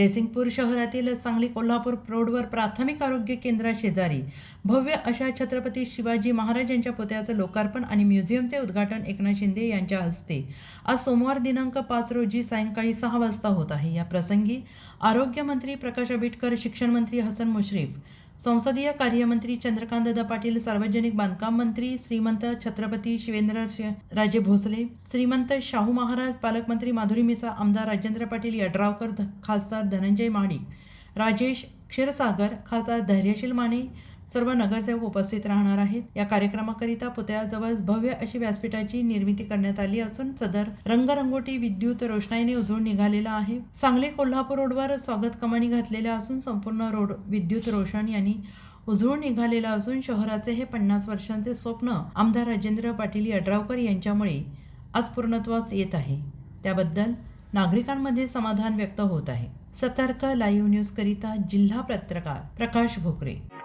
जयसिंगपूर शहरातील सांगली कोल्हापूर रोडवर प्राथमिक आरोग्य केंद्राशेजारी भव्य अशा छत्रपती शिवाजी महाराज यांच्या पुतळ्याचं लोकार्पण आणि म्युझियमचे उद्घाटन एकनाथ शिंदे यांच्या हस्ते आज सोमवार दिनांक पाच रोजी सायंकाळी सहा वाजता होत आहे. या प्रसंगी आरोग्यमंत्री प्रकाश आंबेडकर शिक्षणमंत्री हसन मुश्रीफ संसदीय कार्यमंत्री चंद्रकांतदादा पाटील सार्वजनिक बांधकाम मंत्री श्रीमंत छत्रपती शिवेंद्र राजे भोसले श्रीमंत शाहू महाराज पालकमंत्री माधुरी मिसा आमदार राजेंद्र पाटील यड्रावकर खासदार धनंजय महाडिक राजेश क्षीरसागर खासदार धैर्यशील माने सर्व नगरसेवक उपस्थित राहणार आहेत. या कार्यक्रमाकरिता पुतळ्याजवळ भव्य अशी व्यासपीठाची निर्मिती करण्यात आली असून सदर रंगरंगोटी विद्युत रोषणाईने उजळून निघालेला आहे. सांगली कोल्हापूर रोडवर स्वागत कमानी घातलेल्या असून संपूर्ण रोड विद्युत रोषण यांनी उजळून निघालेला असून शहराचे हे पन्नास वर्षांचे स्वप्न आमदार राजेंद्र पाटील यड्रावकर यांच्यामुळे आज पूर्णत्वास येत आहे. त्याबद्दल नागरिकांमध्ये समाधान व्यक्त होत आहे. सतर्क लाईव्ह न्यूज करिता जिल्हा पत्रकार प्रकाश भोकरे.